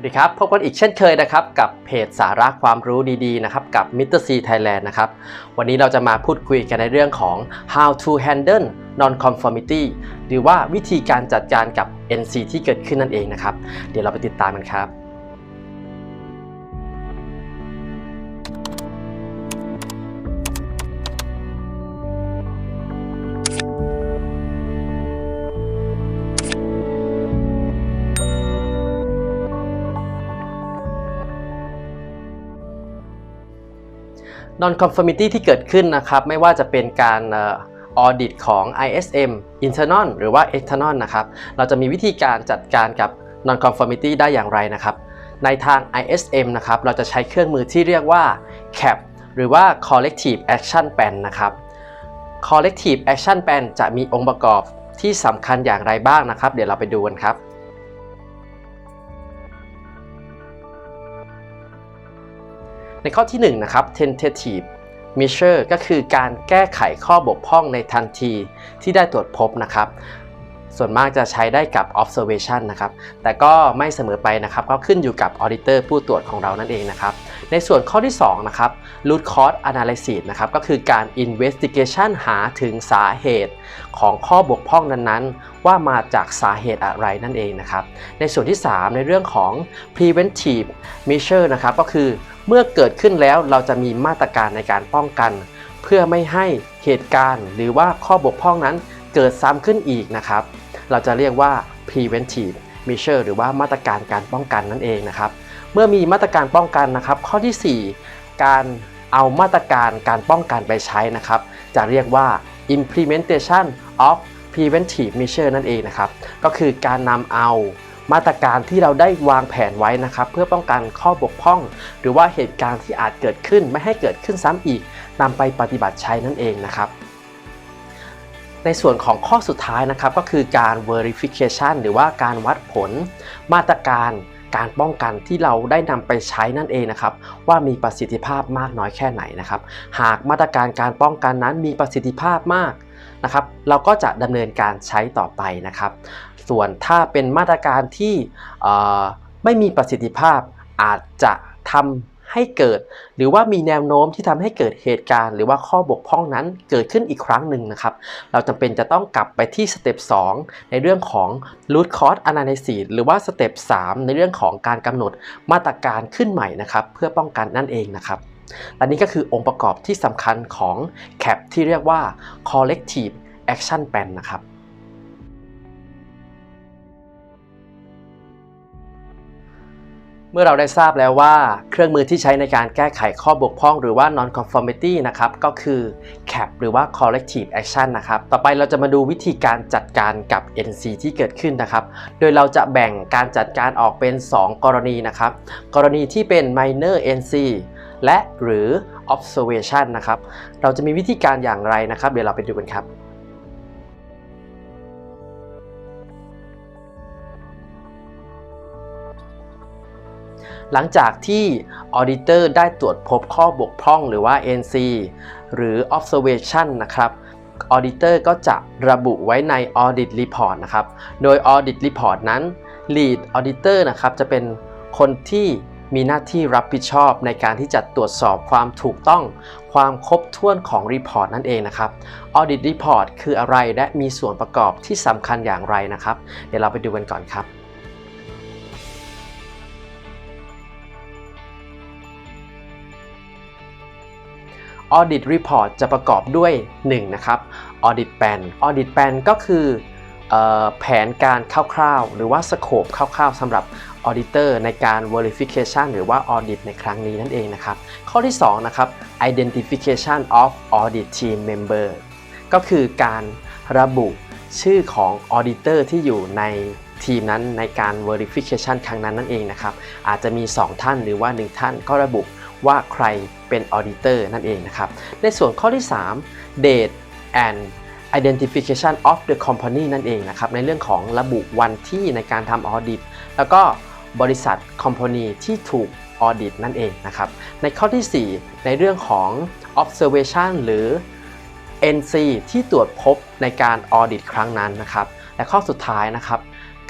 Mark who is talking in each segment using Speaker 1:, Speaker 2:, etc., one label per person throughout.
Speaker 1: วัสดีครับพบกันอีกเช่นเคยนะครับกับเพจสาระความรู้ดีๆนะครับกับ Mr. C Thailand นะครับวันนี้เราจะมาพูดคุยกันในเรื่องของ how to handle non-conformity หรือว่าวิธีการจัดการกับ NC ที่เกิดขึ้นนั่นเองนะครับ เดี๋ยวเราไปติดตามกันครับ non-conformity ที่เกิดขึ้นนะครับ ไม่ว่าจะเป็นการออดิตของ ISM internal หรือว่า external นะครับ เราจะมีวิธีการจัดการกับ non-conformity ได้อย่างไรนะครับ ในทาง ISM นะครับ เราจะใช้เครื่องมือที่เรียกว่า CAP หรือว่า Collective Action Plan นะครับ Collective Action Plan จะมีองค์ประกอบที่สำคัญอย่างไรบ้างนะครับ เดี๋ยวเราไปดูกันครับ ในข้อที่1นะครับ tentative measure ก็คือการแก้ไขข้อบกพร่องในทันทีที่ได้ตรวจพบนะครับ ส่วนมากจะใช้ได้กับ observation นะครับ แต่ก็ไม่เสมอไปนะครับ ก็ขึ้นอยู่กับ auditor ผู้ตรวจของเรานั่นเองนะครับ ในส่วนข้อที่ 2 นะครับ root cause analysis นะครับ ก็คือการ investigation หาถึงสาเหตุของข้อบกพร่องนั้นๆ ว่ามาจากสาเหตุอะไรนั่นเองนะครับ ในส่วนที่ 3 ในเรื่องของ preventive measure นะครับ ก็คือ เมื่อเกิดขึ้นแล้วเราจะมีมาตรการในการป้องกัน เพื่อไม่ให้เหตุการณ์ หรือว่าข้อบกพร่องนั้นเกิดซ้ำขึ้นอีกนะครับ เราจะเรียกว่า preventive measure หรือว่ามาตรการการป้องกันนั่นเองนะครับ เมื่อมีมาตรการป้องกันนะครับ ข้อที่ 4 การเอามาตรการการป้องกันไปใช้นะครับ จะเรียกว่า implementation of preventive measure นั่นเองนะครับ ก็คือการนำเอา มาตรการที่เราได้วางแผนไว้นะครับ เพื่อป้องกันข้อบกพร่อง หรือว่าเหตุการณ์ที่อาจเกิดขึ้นไม่ให้เกิดขึ้นซ้ำอีกนำไปปฏิบัติใช้นั่นเองนะครับในส่วนของข้อสุดท้ายนะครับก็คือการ verification หรือว่าการวัดผล มาตรการการป้องกันที่เราได้นำไปใช้นั่นเองนะครับ ว่ามีประสิทธิภาพมากน้อยแค่ไหนนะครับ หากมาตรการการป้องกันนั้นมีประสิทธิภาพมากนะครับ เราก็จะดำเนินการใช้ต่อไปนะครับ ส่วนถ้าเป็นมาตรการที่ไม่มีประสิทธิภาพอาจจะทำให้เกิด หรือว่ามีแนวโน้มที่ทำให้เกิดเหตุการณ์ หรือว่าข้อบกพร่องนั้นเกิดขึ้นอีกครั้งหนึ่งนะครับ เราจำเป็นจะต้องกลับไปที่สเต็ป2ในเรื่องของ root cause analysis หรือว่าสเต็ป3ในเรื่องของการกำหนดมาตรการขึ้นใหม่นะครับ เพื่อป้องกันนั่นเองนะครับและนี่ก็คือองค์ประกอบที่สำคัญของ CAP ที่เรียกว่า collective action plan นะครับ เมื่อเราได้ทราบแล้วว่า เครื่องมือที่ใช้ในการแก้ไขข้อบกพร่องหรือว่า non-conformity นะครับก็คือ CAP หรือว่า corrective action นะครับต่อไปเราจะมาดูวิธีการจัดการกับ NC ที่เกิดขึ้นนะครับ โดยเราจะแบ่งการจัดการออกเป็น 2 กรณีนะครับ กรณีที่เป็น minor NC และหรือ observation นะครับ เราจะมีวิธีการอย่างไรนะครับ เดี๋ยวเราไปดูกันครับ หลังจากที่ Auditor ได้ตรวจพบข้อบกพร่องหรือว่า NC หรือ Observation นะครับ Auditor ก็จะระบุไว้ใน Audit Report นะครับ โดย Audit Report นั้น Lead Auditor นะครับจะเป็นคนที่มีหน้าที่รับผิดชอบในการที่จะตรวจสอบความถูกต้อง ความครบถ้วนของรีพอร์ตนั่นเองนะครับ Audit Report คืออะไรและมีส่วนประกอบที่สำคัญอย่างไรนะครับ เดี๋ยวเราไปดูกันก่อนครับ Audit Report จะประกอบด้วย 1 นะครับ Audit Plan Audit Plan ก็คือออแผนการคร่าวๆ หรือว่าสโคปคร่าวๆสำหรับ Auditor ในการ Verification หรือว่า Audit ในครั้งนี้นั่นเองนะครับ ข้อที่ 2 นะครับ Identification of Audit Team Member ก็คือการระบุชื่อของ Auditor ที่อยู่ในทีมนั้นในการ Verification ครั้งนั้นนั่นเองนะครับ อาจจะมี 2 ท่านหรือว่า 1 ท่านก็ระบุ ว่าใครเป็น Auditor นั่นเองนะครับ ในส่วนข้อที่ 3 Date and identification of the company นั่นเองนะครับ ในเรื่องของระบุวันที่ในการทำ audit แล้วก็บริษัท company ที่ถูก audit นั่นเองนะครับ ในข้อที่ 4 ในเรื่องของ observation หรือ NC ที่ตรวจพบในการ audit ครั้งนั้นนะครับ และข้อสุดท้ายนะครับ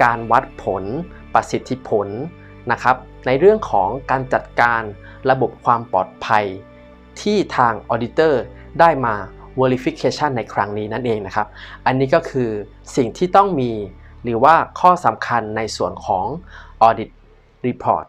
Speaker 1: การวัดผลประสิทธิผล นะครับ ในเรื่องของการจัดการระบบความปลอดภัย ที่ทาง Auditor ได้มา verification ในครั้งนี้นั่นเองนะครับ อันนี้ก็คือสิ่งที่ต้องมีหรือว่าข้อสำคัญในส่วนของ Audit Report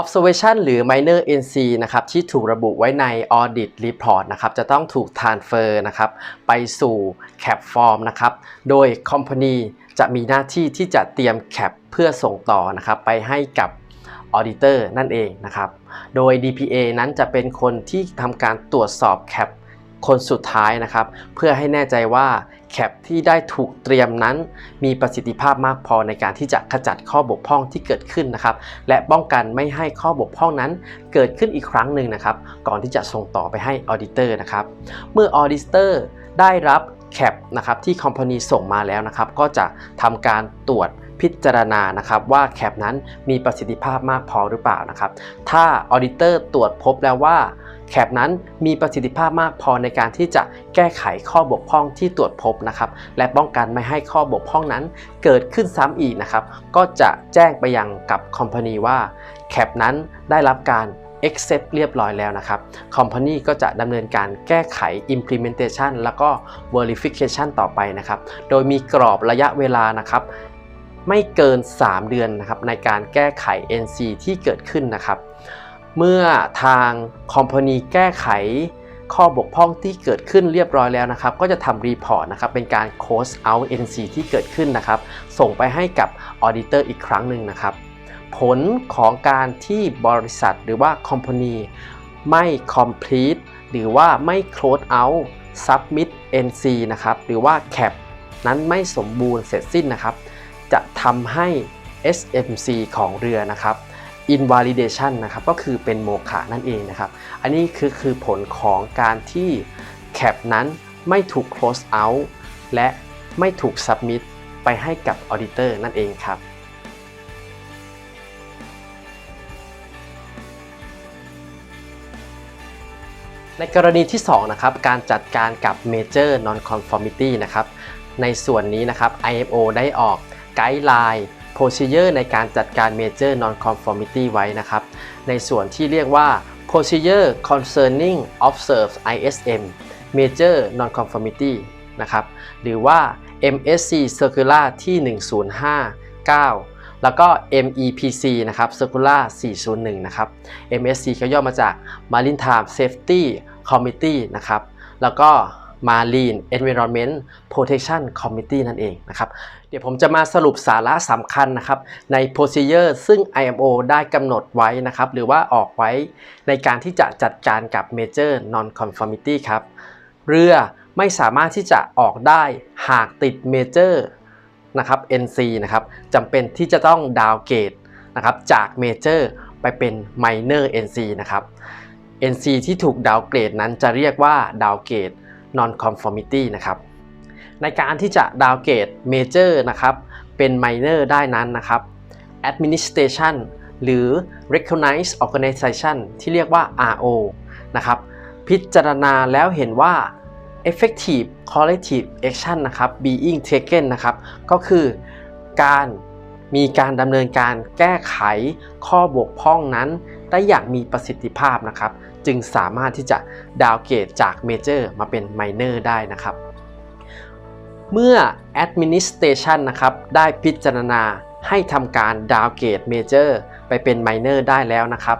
Speaker 1: observation หรือ minor NC นะครับที่ถูกระบุไว้ใน audit report นะครับจะต้องถูก transfer นะครับไปสู่ cap form นะครับ โดย company จะมีหน้าที่ที่จะเตรียม cap เพื่อส่งต่อนะครับไปให้กับ auditor นั่นเองนะครับ โดย DPA นั้นจะเป็นคนที่ทำการตรวจสอบ cap คนสุดท้ายนะครับ เพื่อให้แน่ใจว่าแคปที่ได้ถูกเตรียมนั้น มีประสิทธิภาพมากพอในการที่จะขจัดข้อบกพร่องที่เกิดขึ้นนะครับ และป้องกันไม่ให้ข้อบกพร่องนั้นเกิดขึ้นอีกครั้งหนึ่งนะครับ ก่อนที่จะส่งต่อไปให้ออ d ดิเตอร์นะครับ เมื่อออ d ดิเตอร์ได้รับแคปนะครับที่คอมพานีส่งมาแล้วนะครับ ก็จะทำการตรวจ พิจารณานะครับว่าแคปนั้นมีประสิทธิภาพมากพอหรือเปล่านะครับ ถ้าออ d ดิเตอร์ตรวจพบแล้วว่าแคปนั้นมีประสิทธิภาพมากพอในการที่จะแก้ไขข้อบกพร่องที่ตรวจพบนะครับ และป้องกันไม่ให้ข้อบกพร่องนั้นเกิดขึ้นซ้ำอีกนะครับ ก็จะแจ้งไปยังกับคอมพานีว่าแคปนั้นได้รับการ accept เรียบร้อยแล้วนะครับคอมพานีก็จะดำเนินการแก้ไข implementation แล้วก็ verification ต่อไปนะครับ โดยมีกรอบระยะเวลานะครับ ไม่เกิน 3 เดือนนะครับในการแก้ไข NC ที่เกิดขึ้นนะครับ เมื่อทางคอมพานีแก้ไขข้อบกพร่องที่เกิดขึ้นเรียบร้อยแล้วนะครับ ก็จะทำรีพอร์ตนะครับ เป็นการ close out NC ที่เกิดขึ้นนะครับ ส่งไปให้กับ Auditor อีกครั้งหนึ่งนะครับ ผลของการที่บริษัทหรือว่า Company ไม่ complete หรือว่าไม่ close out submit NC นะครับ หรือว่า cap นั้นไม่สมบูรณ์เสร็จสิ้นนะครับ จะทำให้ SMC ของเรือนะครับ invalidation นะครับก็คือเป็นโมฆะนั่นเองนะครับ อันนี้คือคือผลของการที่ cap นั้นไม่ถูก close out และไม่ถูก submit ไปให้กับ auditor นั่นเองครับในกรณีที่2นะครับการจัดการกับ Major Non-Conformity นะครับในส่วนนี้นะครับ IMO ได้ออก ไกด์ไลน์ procedure ในการจัดการ Major Non-Conformity ไว้นะครับ ในส่วนที่เรียกว่า procedure concerning observed ISM Major Non-Conformity นะครับ หรือว่า MSC Circular ที่ 1059 แล้วก็ MEPC นะครับ Circular 401 นะครับ MSC ก็ย่อมาจาก Maritime Safety Committee นะครับ แล้วก็ Marine Environment Protection Committee นั่นเองนะครับ เดี๋ยวผมจะมาสรุปสาระสำคัญนะครับใน procedure ซึ่ง IMO ได้กำหนดไว้นะครับ หรือว่าออกไว้ในการที่จะจัดการกับ Major Non-Conformity ครับ เรือไม่สามารถที่จะออกได้หากติด Major นะครับ NC นะครับจำเป็นที่จะต้องดาวเกรดนะครับจาก Major ไปเป็น Minor NC นะครับ NC ที่ถูกดาวเกรดนั้นจะเรียกว่าดาวเกรด Non-Conformity นะครับ ในการที่จะดาวเกรด Major นะครับ เป็น Minor ได้นั้นนะครับ Administration หรือ recognize Organization ที่เรียกว่า RO นะครับ พิจารณาแล้วเห็นว่า effective corrective action นะครับ being taken นะครับ ก็คือการมีการดำเนินการแก้ไขข้อบกพร่องนั้นได้อย่างมีประสิทธิภาพนะครับ จึงสามารถที่จะดาวเกรดจากเมเจอร์มาเป็นไมเนอร์ได้นะครับ เมื่อ administration นะครับได้พิจารณาให้ทำการดาวเกรดเมเจอร์ไปเป็นไมเนอร์ได้แล้วนะครับ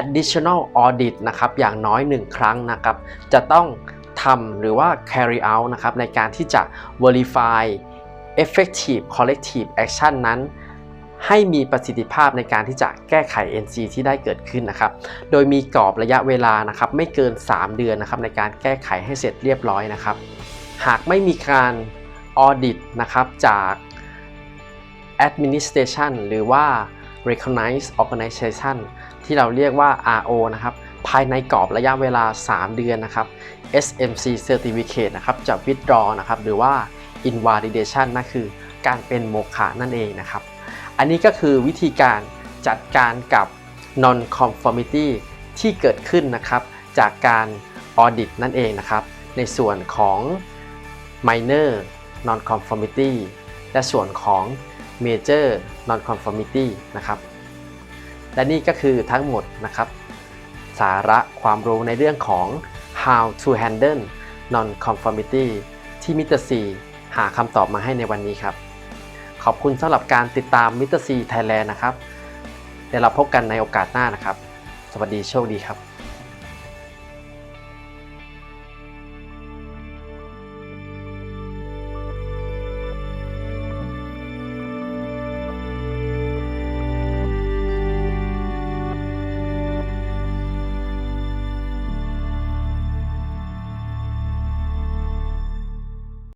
Speaker 1: additional audit นะครับอย่างน้อย 1 ครั้งนะครับ จะต้องทำหรือว่า carry out นะครับในการที่จะ verify effective corrective action นั้น ให้มีประสิทธิภาพในการที่จะแก้ไข NC ที่ได้เกิดขึ้นนะครับ โดยมีกรอบระยะเวลานะครับไม่เกิน 3 เดือนนะครับในการแก้ไขให้เสร็จเรียบร้อยนะครับ หากไม่มีการ audit นะครับจาก administration หรือว่า recognize organization ที่เราเรียกว่า RO นะครับ ภายในกรอบระยะเวลา 3 เดือนนะครับ SMC Certificate นะครับจะ withdraw นะครับหรือว่า invalidation นั่นคือการเป็นโมฆะนั่นเองนะครับ อันนี้ก็คือวิธีการจัดการกับ non-conformity ที่เกิดขึ้นนะครับจากการ audit นั่นเองนะครับ ในส่วนของ minor non-conformity และส่วนของ major nonconformity นะครับ และนี่ก็คือทั้งหมดนะครับ สาระความรู้ในเรื่องของ how to handle nonconformity ที่มิเตรซีหาคำตอบมาให้ในวันนี้ครับ ขอบคุณสำหรับการติดตามมิเตอร์ซีไทยแลนด์นะครับเดี๋ยวเราพบกันในโอกาสหน้านะครับ สวัสดีโชคดีครับ